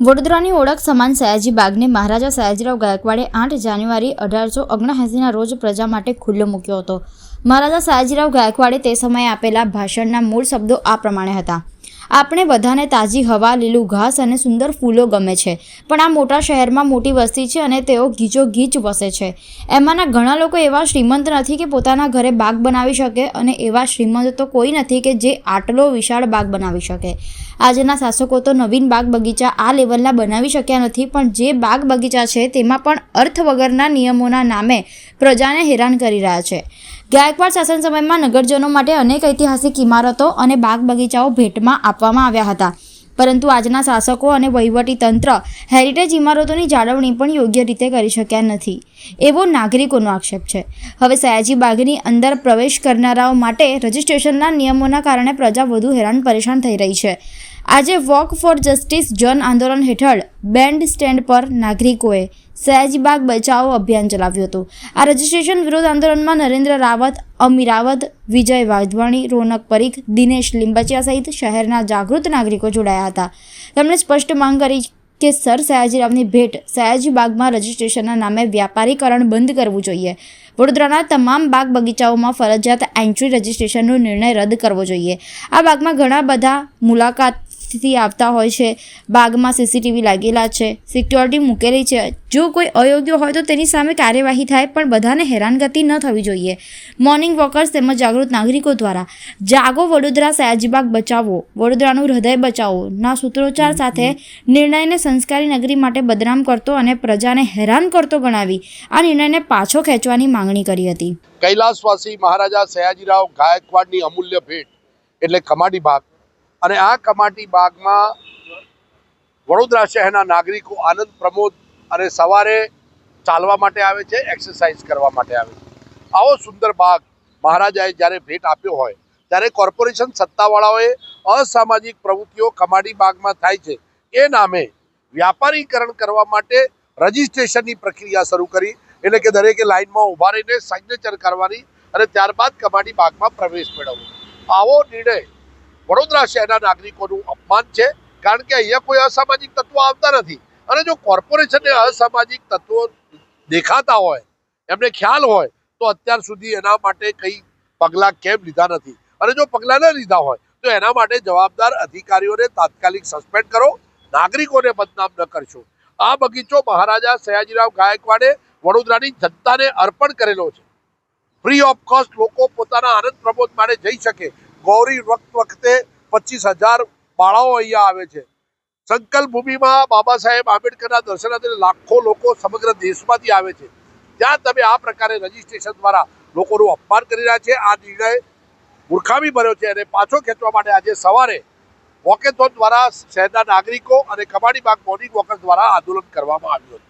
વડોદરાની ઓળખ સમાન સયાજી બાગને મહારાજા સયાજીરાવ ગાયકવાડે આઠ જાન્યુઆરી અઢારસો ઓગણએંસીના રોજ પ્રજા માટે ખુલ્લો મૂક્યો હતો. મહારાજા સયાજીરાવ ગાયકવાડે તે સમયે આપેલા ભાષણના મૂળ શબ્દો આ પ્રમાણે હતા. આપણે બધાને તાજી હવા, લીલું ઘાસ અને સુંદર ફૂલો ગમે છે. પણ આ મોટા શહેરમાં મોટી વસ્તી છે અને તેઓ ગીચો ગીચ વસે છે. એમાંના ઘણા લોકો એવા શ્રીમંત નથી કે પોતાના ઘરે બાગ બનાવી શકે અને એવા શ્રીમંત તો કોઈ નથી કે જે આટલો વિશાળ બાગ બનાવી શકે. આજના શાસકો તો નવીન બાગ બગીચા આ લેવલના બનાવી શક્યા નથી, પણ જે બાગ બગીચા છે તેમાં પણ અર્થ વગરના નિયમોના નામે પ્રજાને હેરાન કરી રહ્યા છે. ગાયકવાડ શાસન સમયમાં નગરજનો માટે અનેક ઐતિહાસિક ઇમારતો અને બાગ બગીચાઓ ભેટમાં આપવામાં આવ્યા હતા. પરંતુ આજના શાસકો અને વહીવટી તંત્ર હેરિટેજ ઇમારતોની જાળવણી પણ યોગ્ય રીતે કરી શક્યા નથી. એવો નાગરિકોનો આક્ષેપ છે. હવે સયાજી બાગની અંદર પ્રવેશ કરનારાઓ માટે રજિસ્ટ્રેશનના નિયમોના કારણે પ્રજા વધુ હેરાન પરેશાન થઈ રહી છે. આજે વોક ફોર જસ્ટિસ જન આંદોલન હેઠળ બેન્ડ સ્ટેન્ડ પર નાગરિકોએ સયાજીબાગ બચાવો અભિયાન ચલાવ્યું હતું. આ રજિસ્ટ્રેશન વિરોધ આંદોલનમાં નરેન્દ્ર રાવત, અમી રાવત, વિજય વાધવાણી રોનક પરીખ, દિનેશ લીંબચિયા સહિત શહેરના જાગૃત નાગરિકો જોડાયા હતા. તેમણે સ્પષ્ટ માંગ કરી કે સર સયાજીરાવની ભેટ સયાજી બાગમાં રજિસ્ટ્રેશનના નામે વ્યાપારીકરણ બંધ કરવું જોઈએ. વડોદરાના તમામ બાગ બગીચાઓમાં ફરજિયાત એન્ટ્રી રજિસ્ટ્રેશનનો નિર્ણય રદ કરવો જોઈએ. આ બાગમાં ઘણા બધા મુલાકાતથી આવતા હોય છે. બાગમાં સીસીટીવી લાગેલા છે. સિક્યોરિટી મૂકેલી છે. જો કોઈ અયોગ્ય હોય તો તેની સામે કાર્યવાહી થાય, પણ બધાને હેરાનગતિ ન થવી જોઈએ. મોર્નિંગ વોકર્સ તેમજ જાગૃત નાગરિકો દ્વારા જાગો વડોદરા સયાજીબાગ બચાવો. વડોદરાનું હૃદય બચાવો. ના સૂત્રોચ્ચાર સાથે નિર્ણયને સંસ્કારી નગરી માટે બદનામ કરતો અને પ્રજાને હેરાન કરતો ગણાવી આ નિર્ણયને પાછો ખેંચવાની માંગણી કરી હતી. કૈલાસવાસી મહારાજા સયાજીરાવ ગાયકવાડની અમૂલ્ય ભેટ, એટલે કમાડી બાગ અને આ કમાટી બાગમાં વડોદરા શહેરના નાગરિકો આનંદ પ્રમોદ અને સવારે ચાલવા માટે આવે છે એક્સરસાઇઝ કરવા માટે આવે છે. આવો સુંદર બાગ મહારાજાએ જ્યારે ભેટ આપ્યો હોય, ત્યારે કોર્પોરેશન સત્તાવાળાઓએ અસામાજિક પ્રવૃત્તિઓ કમાટી બાગમાં થાય છે. એ નામે વ્યાપારીકરણ કરવા માટે રજિસ્ટ્રેશનની પ્રક્રિયા શરૂ કરી. એટલે કે દરેકે લાઇનમાં ઊભા રહીને સિગ્નેચર કરવાની અને ત્યારબાદ કમાટી બાગમાં પ્રવેશ મેળવવો. આવો નિર્ણય વડોદરા શહેરના નાગરિકોનું અપમાન છે, કારણ કે અહીંયા કોઈ અસામાજિક તત્વો આવતા નથી. અને જો કોર્પોરેશનને અસામાજિક તત્વો દેખાતા હોય, એમને ખ્યાલ હોય, તો અત્યાર સુધી એના માટે કંઈ પગલાં કેમ લીધા નથી? અને જો પગલાં ન લીધા હોય, તો એના માટે જવાબદાર અધિકારીઓને તાત્કાલિક સસ્પેન્ડ કરો, નાગરિકોને બદનામ ન કરશો. આ બગીચો મહારાજા સયાજીરાવ ગાયકવાડે વડોદરાની જનતાને અર્પણ કરેલો છે. ફ્રી ઓફ કોસ્ટ લોકો પોતાના આનંદ પ્રમોદ માટે જઈ શકે. ગૌરી વખત પચીસ હજાર બાળાઓ અહીંયા આવે છે. સંકલ્પ ભૂમિમાં બાબા સાહેબ આંબેડકરના દર્શનાર્થે લાખો લોકો સમગ્ર દેશમાંથી આવે છે. ત્યાં તમે આ પ્રકારે રજીસ્ટ્રેશન દ્વારા લોકોનું અપમાન કરી રહ્યા છે. આ નિર્ણય મૂર્ખામી ભર્યો છે અને પાછો ખેંચવા માટે આજે સવારે વોકેથોન દ્વારા શહેરના નાગરિકો અને કમાડી બાગ મોર્નિંગ વોકર્સ દ્વારા આંદોલન કરવામાં આવ્યું હતું.